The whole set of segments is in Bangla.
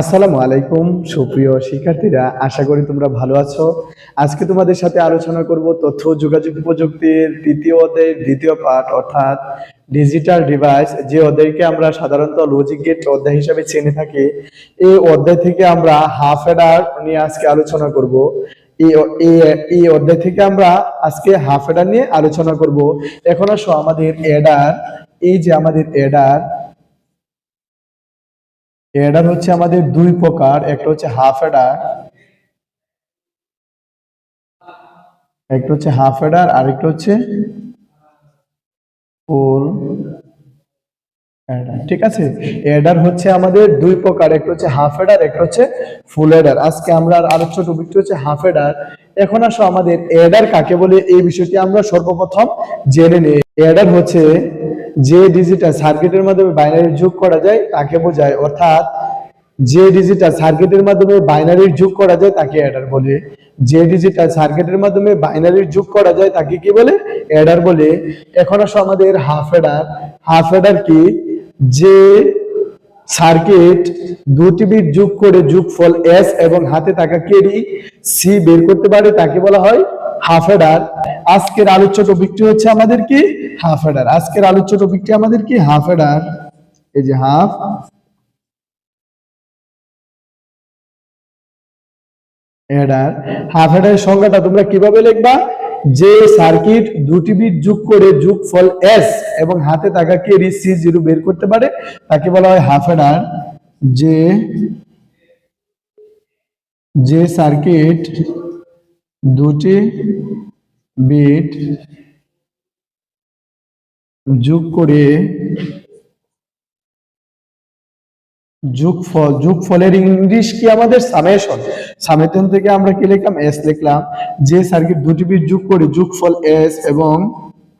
আসসালামু আলাইকুম, সুপ্রিয় শিক্ষার্থীরা, আশা করি তোমরা ভালো আছো। আজকে তোমাদের সাথে আলোচনা করব তথ্য যোগাযোগ প্রযুক্তির তৃতীয় অধ্যায়ের দ্বিতীয় পাঠ, অর্থাৎ ডিজিটাল ডিভাইস। যে অধ্যায়কে আমরা সাধারণত লজিক গেট অধ্যায় হিসাবে চেনে থাকি, এই অধ্যায় থেকে আমরা হাফ এডার নিয়ে আজকে আলোচনা করব। এই অধ্যায় থেকে আমরা আজকে হাফ এডার নিয়ে আলোচনা করব। এখন আসো আমাদের এডার এই যে আমাদের এডার এডার হচ্ছে আমাদের দুই প্রকার, একটা হচ্ছে হাফ এডার একটা হচ্ছে হাফ এডার আর একটা হচ্ছে ফুল ঠিক আছে? এডার হচ্ছে আমাদের দুই প্রকার, একটা হচ্ছে হাফ এডার একটা হচ্ছে ফুল এডার আজকে আমরা আর আলোচ্য টপিকটি হচ্ছে হাফ এডার এখন আসো আমাদের এডার কাকে বলে, এই বিষয়টি আমরা সর্বপ্রথম জেনে নিই। এডার হচ্ছে যে ডিজিটাল সার্কিটের মাধ্যমে বাইনারি যোগ করা যায়, তাকে বোঝায়। অর্থাৎ, যে ডিজিটাল সার্কিটের মাধ্যমে বাইনারির যোগ করা যায়, তাকে অ্যাডার বলে। যে ডিজিটাল সার্কিটের মাধ্যমে বাইনারির যোগ করা যায়, তাকে কি বলে? অ্যাডার বলে। এখন আসো আমাদের হাফ অ্যাডার হাফ অ্যাডার কি? যে সার্কিট দুটি বিট যোগ করে যোগফল এস এবং হাতে থাকা কেডি সি বের করতে পারে, তাকে বলা হয় হাফ অ্যাডার আজকের আলোচ্য টপিকটি হচ্ছে আমাদের কি? হাফ অ্যাডার আজকের আলোচ্য টপিকটি আমাদের কি? হাফ অ্যাডার এই যে হাফ হেডার হাফ হেডারের সংজ্ঞাটা তোমরা কীভাবে লিখবা? যে সার্কিট দুটি বিট যোগ করে যোগফল এস এবং হাতে থাকা কেরি সি জিরো বের করতে পারে, তাকে বলা হয় হাফ হেডার যে যে সার্কিট দুটি বিট যোগ করে যোগফল, যোগফলের ইংলিশ কি আমাদের সামেশন? সামেশন থেকে আমরা কি লিখলাম? এস লিখলাম। যে সার্কিট দুটি বিট যোগ করে যোগফল এস এবং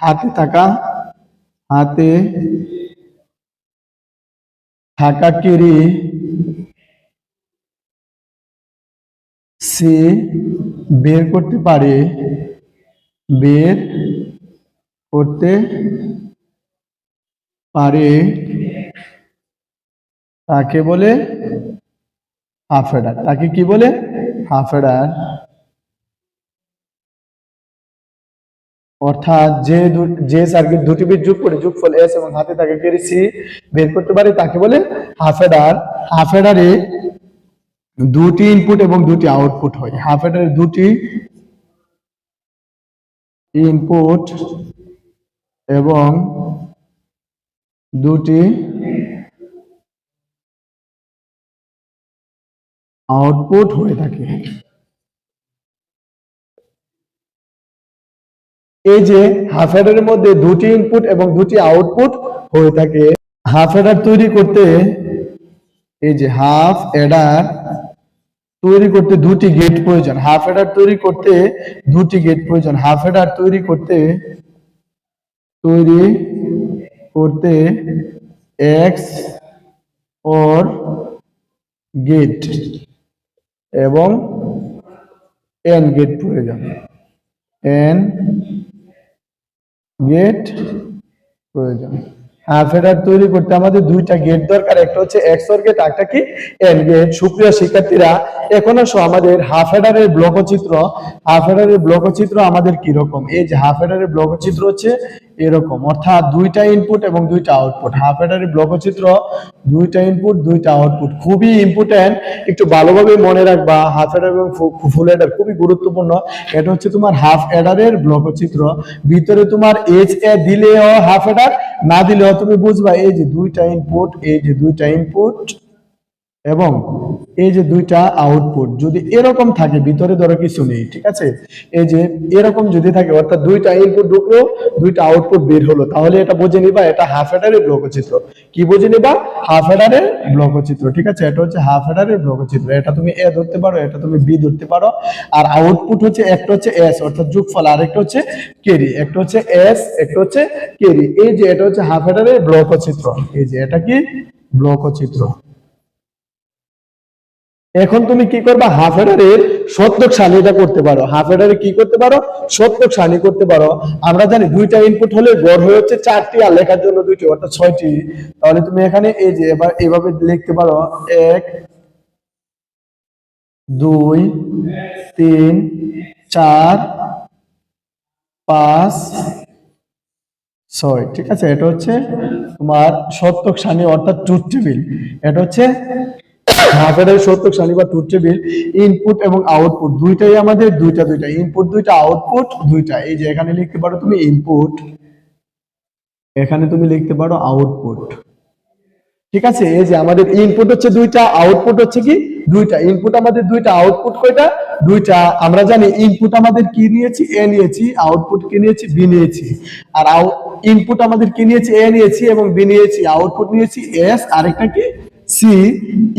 হাতে থাকা হাতে থাকা কেরি সে বের করতে পারে, বের করতে পারে, তাকে বলে হাফ এডার তাকে কি বলে? হাফ এডার অর্থাৎ যে যে সার্কিট দুটি বিট যোগ করে যুগ যোগফল এস এবং হাতে তাকে সি বের করতে পারে, তাকে বলে হাফ এডার হাফ এডারে দুটি ইনপুট এবং দুটি আউটপুট হয়। হাফ এডারে দুটি ইনপুট এবং দুটি আউটপুট হয়ে থাকে। এই যে হাফ হেডারের মধ্যে দুটি ইনপুট এবং দুটি আউটপুট হয়ে থাকে হাফ এডার তৈরি করতে এই যে হাফ এডার তৈরি করতে দুটি গেট প্রয়োজন। হাফ এডার তৈরি করতে দুটি গেট প্রয়োজন। হাফ এডার তৈরি করতে তৈরি করতে এক্স ওর গেট এবং এন গেট প্রয়োজন। এন গেট প্রয়োজন। হাফ হেডার তৈরি করতে আমাদের দুইটা গেট দরকার। একটা হচ্ছে এক্স অর গেট একটা কি এন গেট সুপ্রিয় শিক্ষার্থীরা, এখন আসো আমাদের হাফ হেডারের ব্লকচিত্র হাফ হেডারের ব্লকচিত্র আমাদের কীরকম? এই যে হাফ হেডারের ব্লক চিত্র হচ্ছে এরকম। অর্থাৎ দুইটা ইনপুট এবং দুইটা আউটপুট হাফ হেডারের ব্লক চিত্র, দুইটা ইনপুট দুইটা আউটপুট খুবই ইম্পর্টেন্ট একটু ভালোভাবে মনে রাখবা হাফ হেডার এবং ফুল হেডার খুবই গুরুত্বপূর্ণ। এটা হচ্ছে তোমার হাফ হেডারের ব্লক চিত্র। ভিতরে তোমার এইচ এ দিলেও হাফ হেডার না দিলেও তুমি বুঝবা, এই যে দুইটা ইনপুট এই যে দুইটা ইনপুট এবং এই যে দুইটা আউটপুট যদি এরকম থাকে, ভিতরে ধরো কিছু নেই, ঠিক আছে? এই যে এরকম যদি থাকে, অর্থাৎ দুইটা ইনপুট ঢুকলো, দুইটা আউটপুট বের হলো, তাহলে এটা বুঝে নিবা, এটা হাফ হেডারের চিত্র কি বুঝে নিবা? হাফ হেডারের চিত্র ঠিক আছে? এটা হচ্ছে হাফ হেডারের চিত্র এটা তুমি এ ধরতে পারো, এটা তুমি বি ধরতে পারো। আর আউটপুট হচ্ছে, একটা হচ্ছে এস অর্থাৎ যোগফল, আর একটা হচ্ছে কেরি একটা হচ্ছে এস একটা হচ্ছে কেরি এই যে এটা হচ্ছে হাফ হেডারের চিত্র এই যে এটা কি? ব্লক চিত্র এখন তুমি কি করবা? হাফ হেডারের সত্যক সারণীটা করতে পারো। হাফ হেডারে কি করতে পারো? সত্যক সারণী করতে পারো। আমরা জানি দুইটা ইনপুট হলে গড় হয়ে হচ্ছে চারটি, আর লেখার জন্য দুইটি, অর্থাৎ ছয়টি। তাহলে তুমি এখানে এই যে এবার এভাবে লিখতে পারো। এক, দুই, তিন, চার, পাঁচ, ছয়। ঠিক আছে? এটা হচ্ছে তোমার সত্যক অর্থাৎ ট্রুথ টেবিল এটা হচ্ছে হাফের সত্যক সানি বা ট্রুথ টেবিল ইনপুট এবং আউটপুট দুইটাই আমাদের, দুইটা দুইটা ইনপুট দুইটা আউটপুট দুইটা। এই যে এখানে লিখতে পারো তুমি ইনপুট এখানে তুমি লিখতে পারো আউটপুট ঠিক আছে? এই যে আমাদের ইনপুট হচ্ছে দুইটা আউটপুট হচ্ছে কি? দুইটা। ইনপুট আমাদের দুইটা আউটপুট কয়টা? দুইটা। আমরা জানি ইনপুট আমাদের কি নিয়েছি? এ নিয়েছি। আউটপুট কি নিয়েছি? বি নিয়েছি। আর ইনপুট আমাদের কি নিয়েছি? এ নিয়েছি এবং বি নিয়েছি। আউটপুট নিয়েছি এস আরেকটা কি? সি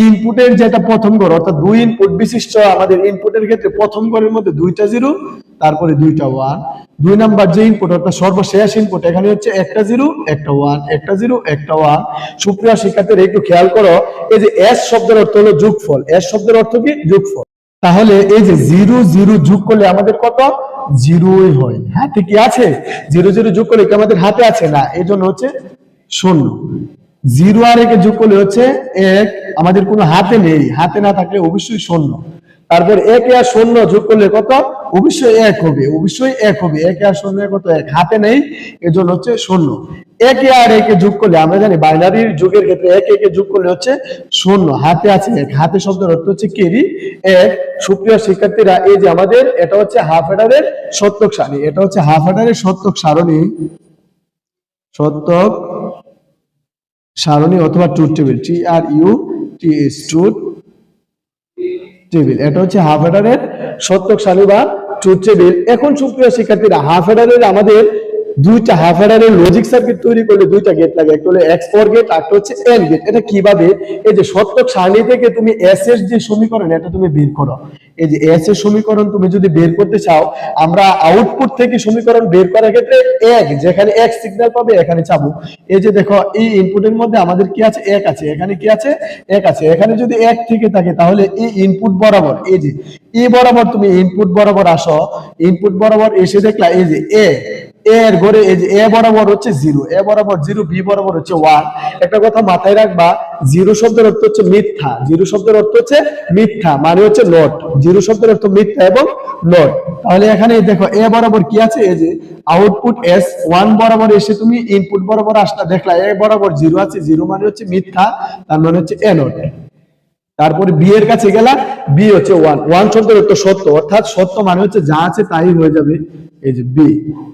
ইনপুটের যেটা প্রথম ঘর অর্থাৎ দুই ইনপুট বিশিষ্ট আমাদের ইনপুটের ক্ষেত্রে প্রথম ঘরের মধ্যে দুইটা জিরো তারপরে দুইটা ওয়ান দুই নাম্বার যে ইনপুট অর্থাৎ সর্বশেষ ইনপুট এখানে হচ্ছে একটা জিরো একটা ওয়ান একটা জিরো একটা ওয়ান সুপ্রিয় শিক্ষার্থীরা, একটু খেয়াল করো, এই যে এস শব্দের অর্থ হলো যোগফল। এস শব্দের অর্থ কি? যোগফল। তাহলে এই যে জিরো জিরো যোগ করলে আমাদের কত? জিরোই হয়। হাতে কি আছে। জিরো জিরো যোগ করলে কি আমাদের হাতে আছে? না এই জন্য হচ্ছে শূন্য। জিরো আর একে যোগ করলে হচ্ছে এক। আমাদের কোনো হাতে নেই। হাতে না থাকলে অবশ্যই শূন্য। তারপর এক আর শূন্য যোগ করলে কত? অবশ্যই এক হবে। অবশ্যই এক হবে। এক আর শূন্য কত? এক। হাতে নেই। এজন্য হচ্ছে শূন্য। একে আর একে যোগ করলে আমরা জানি বাইনারির যুগের ক্ষেত্রে এক একে যোগ করলে হচ্ছে শূন্য। হাতে আছে এক। হাতে শব্দের অর্থ হচ্ছে কেরি এক। সুপ্রিয় শিক্ষার্থীরা, এই যে আমাদের, এটা হচ্ছে হাফ এডারের সত্যক সারণী। এটা হচ্ছে হাফ এডারের সত্যক সারণী। সত্যক সারণী অথবা truth table T R U T S truth table এটা হচ্ছে হাফ এডারের সত্যক সারণী বা ট্রুথ টেবিল এখন সুপ্রিয় শিক্ষার্থীরা হাফ এডারের আমাদের দুইটা হাফ এডারের লজিক সার্কিট তৈরি করলে দুইটা গেট লাগে। একটা হলো এক্স ফোর গেট আর হচ্ছে এন গেট এটা কীভাবে? এই যে সত্যক সারণী থেকে তুমি এস এর যে সমীকরণ, এটা তুমি বের করো। এই যে এস এর সমীকরণ তুমি যদি বের করতে চাও, আমরা আউটপুট থেকে সমীকরণ বের করার ক্ষেত্রে এক, যেখানে এক সিগন্যাল পাবে, এখানে চাবো। এই যে দেখো, এই ইনপুটের মধ্যে আমাদের কি আছে? এক আছে। এখানে কি আছে? এক আছে। এখানে যদি এক থেকে থাকে, তাহলে এই ইনপুট বরাবর, এই যে ই বরাবর তুমি ইনপুট বরাবর আসো। ইনপুট বরাবর এসে দেখলা, এই যে এ এর ঘরে এ বরাবর হচ্ছে জিরো এ বরাবর জিরো বি বরাবর হচ্ছে ওয়ান একটা কথা মাথায় রাখবা জিরো শব্দের অর্থ হচ্ছে মিথ্যা জিরো শব্দের অর্থ হচ্ছে মিথ্যা মানে হচ্ছে নট জিরো শব্দের অর্থ মিথ্যা এবং নট তাহলে এখানে দেখো এ বরাবর কি আছে? এই যে আউটপুট এস ওয়ান বরাবর এসে তুমি ইনপুট বরাবর আসলা, দেখলা এ বরাবর জিরো আছে জিরো মানে হচ্ছে মিথ্যা, তার মানে হচ্ছে এ নট তারপরে বি এর কাছে গেলা বি হচ্ছে ওয়ান ওয়ান শব্দের অর্থ সত্য। অর্থাৎ সত্য মানে হচ্ছে যা আছে তাই হয়ে যাবে। এই যে বি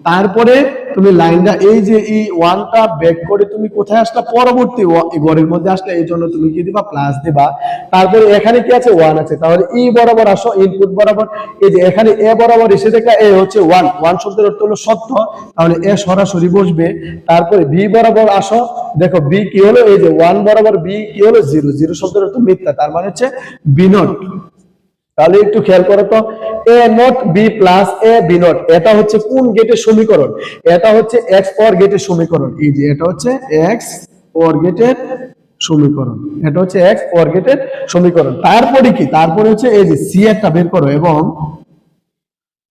তারপরে তুমি লাইনটা এই যে এই ওয়ানটা ব্যাক করে তুমি কোথায় আসলা? পরবর্তী ঘরের মধ্যে আসলে। এই জন্য তুমি কি দিবা? প্লাস দিবা। তারপরে এখানে কি আছে? ওয়ান আছে। তাহলে ই বরাবর আসো ইনপুট বরাবর। এই যে এখানে এ বরাবর এসে দেখা এ হচ্ছে ওয়ান ওয়ান শব্দের অর্থ হলো সত্য। তাহলে এ সরাসরি বসবে। তারপরে বি বরাবর আসো। দেখো বি কি হলো? এই যে ওয়ান বরাবর বি কি হলো? জিরো জিরো শব্দের অর্থ মিথ্যা। তার মানে হচ্ছে বি নট তাহলে একটু খেয়াল করো তো A not B plus A B not এটা হচ্ছে কোন গেটের সমীকরণ? এটা হচ্ছে এক্স পর গেটের সমীকরণ। এই যে এটা হচ্ছে এক্স পর গেটের সমীকরণ। এটা হচ্ছে এক্স পর গেটের সমীকরণ। তারপরে কি? তারপরে হচ্ছে এই যে সি একটা বের করো এবং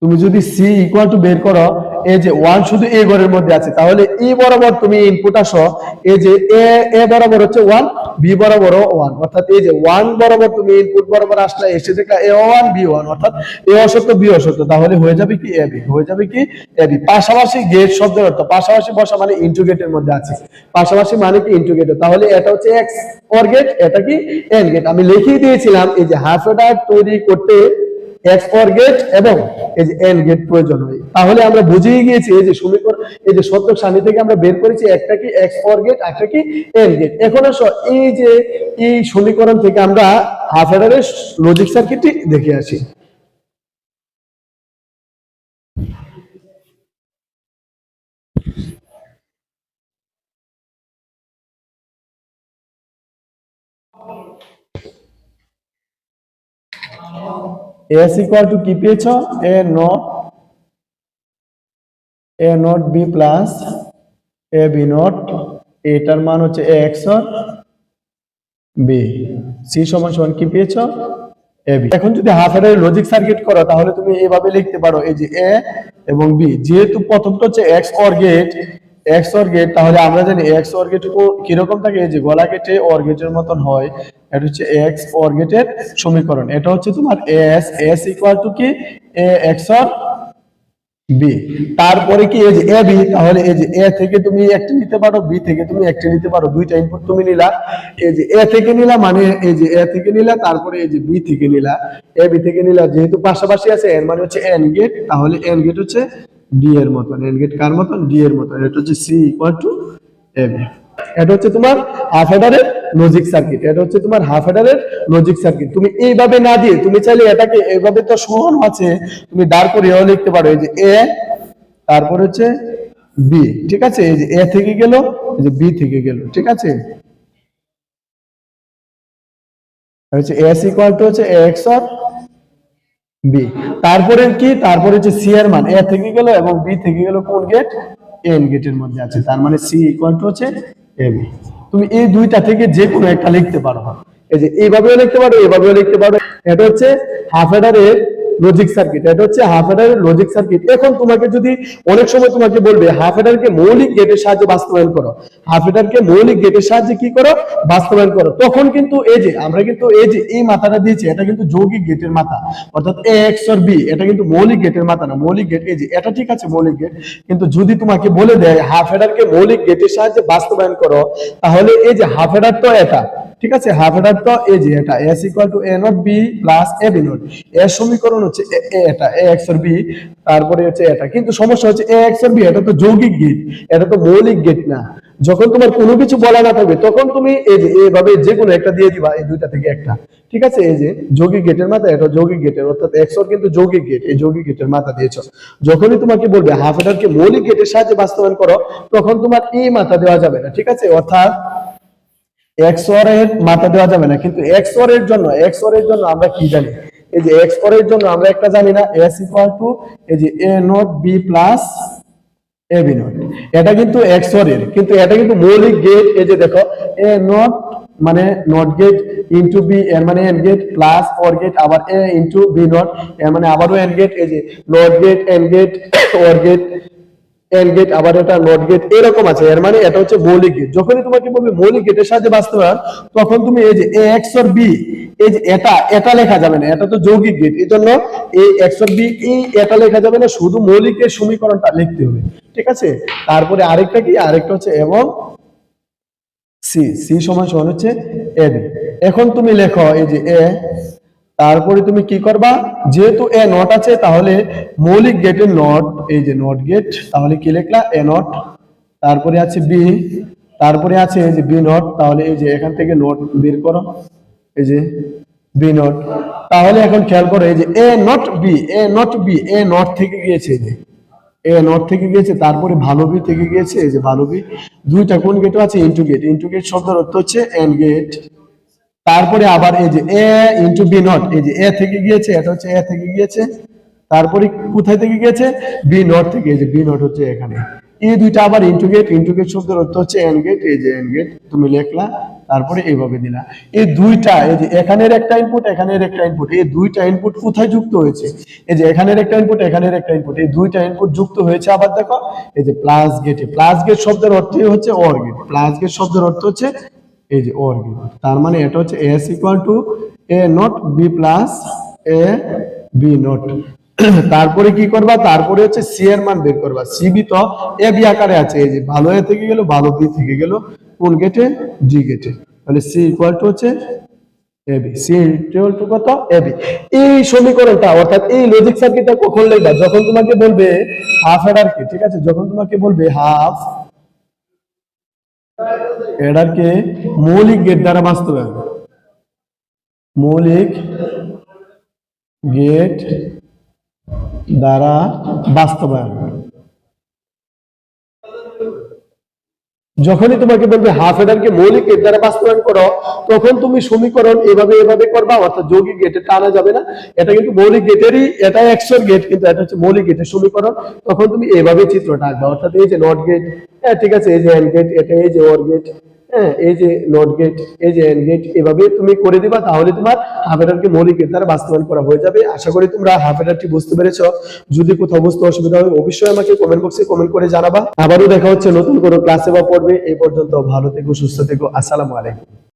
তুমি যদি সি ইকুয়াল টু বের করো এই যে ওয়ান শুধু এ ঘরের মধ্যে আছে, তাহলে ই বরাবর তুমি ইনপুট আসো, এই যে এ এ বরাবর হচ্ছে ওয়ান বি বরাবর ওয়ান অর্থাৎ এই যে ওয়ান বরাবর তুমি ইনপুট বরাবর আসলে এসে দেখলা এ ওয়ান বি ওয়ান অর্থাৎ এ অসত্য বি অসত্য, তাহলে হয়ে যাবে কি এ বি হয়ে যাবে কি এ বি পাশাপাশি গেট শব্দের অর্থ, পাশাপাশি বসা মানে ইন্টুগেটের মধ্যে আছে, পাশাপাশি মানে কি ইন্টুগেটের তাহলে এটা হচ্ছে এক্স অর গেট এটা কি এন গেট আমি লিখিয়ে দিয়েছিলাম, এই যে হাফ তৈরি করতে এক্স ফর গেট এবং এই যে এন গেট প্রয়োজন হয়। তাহলে আমরা বুঝিয়ে গিয়েছি এই যে সমীকরণ, এই যে সত্যক সানি থেকে আমরা বের করেছি, একটা কি এক্স ফর গেট একটা কি এন গেট এখন আসো, এই যে এই সমীকরণ থেকে আমরা হাফ এডারের লজিক সার্কিটটি দেখে আসি। এস ইকুয়াল টু কি পেয়েছ A not A not B plus A B not এটার মান হচ্ছে এ এক্স বি সি সমান সমান কি পেয়েছ এ বি এখন যদি হাফ এর লজিক সার্কিট করো, তাহলে তুমি এভাবে লিখতে পারো, এই যে এ এবং বি যেহেতু প্রথমটা হচ্ছে X or gate X or gate তাহলে আমরা জানি এক্স অর গেট কীরকম থাকে? এই যে গলা গেটে অর গেটের মতন হয়। এটা হচ্ছে এক্স অর গেটের সমীকরণ। এটা হচ্ছে তোমার এস এস ইকুয়াল টু কি? এ এক্স অর বি তারপরে কি এই যে এ বি তাহলে এই যে এ থেকে তুমি একটা নিতে পারো বি থেকে তুমি একটা নিতে পারো, দুইটা ইনপুট তুমি নিলা। এই যে এ থেকে নিলা মানে এই যে এ থেকে নিলা, তারপরে এই যে বি থেকে নিলা। এ বি থেকে নিলা, যেহেতু পাশাপাশি আছে, এর মানে হচ্ছে এন গেট তাহলে এন গেট হচ্ছে ডি এর মতন এন গেট কার মতন? ডি এর মতন। এটা হচ্ছে সি ইকুয়াল টু এ এটা হচ্ছে তোমার হাফ হেডারের লজিক সার্কিট এটা হচ্ছে তোমার হাফ হেডারের লজিক সার্কিট তুমি এইভাবে না দিয়ে, তুমি চাইলে এটাকে এইভাবে তো সমান আছে, তুমি দাঁড় করিয়েও লিখতে পারো। এই যে এ তারপর হচ্ছে বি ঠিক আছে? এই যে এ থেকে গেল, এই যে বি থেকে গেল, ঠিক আছে? হচ্ছে এস ইকুয়াল টু হচ্ছে এক্স অর বি তারপরে কি? তারপরে হচ্ছে সি এর মান। এ থেকে গেল এবং বি থেকে গেল কোন গেট এন গেটের মধ্যে আছে। তার মানে সি ইকুয়াল টু হচ্ছে এ বি তুমি এই দুইটা থেকে যে কোনো একটা লিখতে পারো। এই যে এইভাবেও লিখতে পারো এভাবেও লিখতে পারো। এটা হচ্ছে হাফ এডারের লজিক সার্কিট এটা হচ্ছে হাফ এডারের লজিক সার্কিট এখন তোমাকে যদি অনেক সময় তোমাকে বলবে হাফ এডারকে মৌলিক গেটের সাহায্যে বাস্তবায়ন করো। হাফ এডারকে মৌলিক গেটের সাহায্যে কি করো? বাস্তবায়ন করো। তখন কিন্তু এই যে, আমরা কিন্তু এই যে, এই মাথাটা দিয়েছি, এটা কিন্তু যৌগিক গেটের মাথা। অর্থাৎ এ এক্স আর বি এটা কিন্তু মৌলিক গেটের মাথা না, মৌলিক গেট এই যে, এটা ঠিক আছে মৌলিক গেট কিন্তু যদি তোমাকে বলে দেয় হাফ এডারকে মৌলিক গেটের সাহায্যে বাস্তবায়ন করো, তাহলে এই যে হাফ এডার তো এটা। ঠিক আছে? হাফ এডার তো এ যে এটা S equal to A not B plus A B not এর সমীকরণ হচ্ছে এ- এ এটা এ এক্স আর বি তারপরে হচ্ছে এটা। কিন্তু সমস্যা হচ্ছে এ এক্স আর বি এটা তো যৌগিক গেট এটা তো মৌলিক গেট না। যখন তোমার কোনো কিছু বলা না থাকবে, তখন তুমি এই যে এইভাবে যে কোনো একটা দিয়ে দিবা, এই দুইটা থেকে একটা। ঠিক আছে? এই যে যৌগিক গেটের মাথা এটা যৌগিক গেটের অর্থাৎ এক্স অর কিন্তু যৌগিক গেট এই যৌগিক গেটের মাথা দিয়েছ। যখনই তোমাকে বলবে হাফ এডারকে মৌলিক গেটের সাহায্যে বাস্তবায়ন করো, তখন তোমার এই মাথা দেওয়া যাবে না। ঠিক আছে? অর্থাৎ এক্স ওর এর মাথা দেওয়া যাবে না। কিন্তু এক্স ওর এর জন্য এক্স ওর এর জন্য আমরা কি জানি? এই যে এক্স ওর এর জন্য আমরা একটা জানি না এস ইকুয়াল টু এই যে A not B plus A B not এটা কিন্তু এক্স ওর এর, কিন্তু এটা কিন্তু মৌলিক গেট এই যে দেখো এ নট মানে নট গেট ইনটু বি এর মানে N gate plus or gate আবার এ ইনটু বি নট এর মানে আবারও এন গেট এই যে not gate N gate or gate N gate আবার এটা নট গেট এরকম আছে। এর মানে এটা হচ্ছে মৌলিক গেট যখনই তোমাকে বলবে মৌলিক গেটের সাহায্যে বাস্তবায়ন তখন তুমি এই যে এ এক্স অর বি এই যে এটা এটা লেখা যাবে না। এটা তো যৌগিক গেট এই জন্য এই এক্স অর বি এই এটা লেখা যাবে না। শুধু মৌলিকের সমীকরণটা লিখতে হবে। ঠিক আছে? তারপরে আরেকটা কি? আরেকটা হচ্ছে এবং সি সি সমান সমান হচ্ছে এ এখন তুমি লেখো এই যে এ তারপরে তুমি কি করবা? যেহেতু এ নট আছে, তাহলে মৌলিক গেটের নট এই যে নট গেট তাহলে কি লিখলা? এ নট তারপরে আছে বি তারপরে আছে এই যে বি নট তাহলে এই যে এখান থেকে নট বের করো, এই যে বি নট তাহলে এখন খেয়াল করো, এই যে A not B A not B A not থেকে গিয়েছে এই যে, এ নট থেকে গিয়েছে, তারপরে ভালো বি থেকে গিয়েছে, এই যে ভালো বি দুইটা কোন গেটও আছে? ইন্টু গেট ইন্টু গেট শব্দের অর্থ হচ্ছে এন গেট তারপরে আবার এই যে এ ইন্টু বি নট এই যে এ থেকে গিয়েছে, এটা হচ্ছে এ থেকে গিয়েছে, তারপরে কোথায় থেকে গিয়েছে? বি নট থেকে, এই যে বি নট হচ্ছে এখানে। এই দুইটা আবার ইন্টু গেট ইন্টু গেট শব্দের অর্থ হচ্ছে এন গেট এই যে এন গেট তুমি লিখলা, তারপরে এইভাবে দিলা। এই দুইটা, এই যে এখানের একটা ইনপুট এখানের একটা ইনপুট এই দুইটা ইনপুট কোথায় যুক্ত হয়েছে? এই যে এখানের একটা ইনপুট এখানের একটা ইনপুট এই দুইটা ইনপুট যুক্ত হয়েছে আবার দেখো, এই যে প্লাস গেটে প্লাস গেট শব্দের অর্থই হচ্ছে অর গেট প্লাস গেট শব্দের অর্থ হচ্ছে এই যে অর গেট তার মানে এটা হচ্ছে S equal to A not B plus A B not তারপরে কি করবা? তারপরে হচ্ছে সি এর মান বের করবা। সি বি তো এ বি আকারে আছে। এই যে ভালো এ থেকে গেল, ভালো বি থেকে গেল, কোন গেটে জি গেটে তাহলে সি ইকুয়াল টু হচ্ছে এবি সি ইকুয়াল টু কত? এই অর্থাৎ এই যখন তোমাকে বলবে হাফ এডার কি ঠিক আছে? যখন তোমাকে বলবে হাফ এডারকে মৌলিক গেট দ্বারা বাস্তবায়ন মৌলিক গেট দ্বারা বাস্তবায়ন যখনই তোমাকে বলবে, হাফ এডারকে মৌলিক গেট দ্বারা বাস্তবায়ন করো, তখন তুমি সমীকরণ এভাবে এভাবে করবা, অর্থাৎ যৌগিক গেটে টানা যাবে না। এটা কিন্তু মৌলিক গেটেরই, এটা এক্সর গেট, কিন্তু এটা হচ্ছে মৌলিক গেটের সমীকরণ। তখন তুমি এভাবে চিত্রটা আঁকবা, অর্থাৎ এই যে নট গেট হ্যাঁ ঠিক আছে, এই যে এন্ড গেট, এটা এই যে ওর গেট হ্যাঁ এই যে নট গেট এই যে এন গেট এভাবে তুমি করে দিবা, তাহলে তোমার হাফেডারকে মৌলিক দ্বারা বাস্তবায়ন করা হয়ে যাবে। আশা করি তোমরা হাফেডারটি বুঝতে পেরেছ। যদি কোথাও বুঝতে অসুবিধা হয়, অবশ্যই আমাকে কমেন্ট বক্সে কমেন্ট করে জানাবা। আবারও দেখা হচ্ছে নতুন কোনো ক্লাসে বা পড়বে এই পর্যন্ত ভালো থেকো, সুস্থ থেকো। আসসালামু আলাইকুম।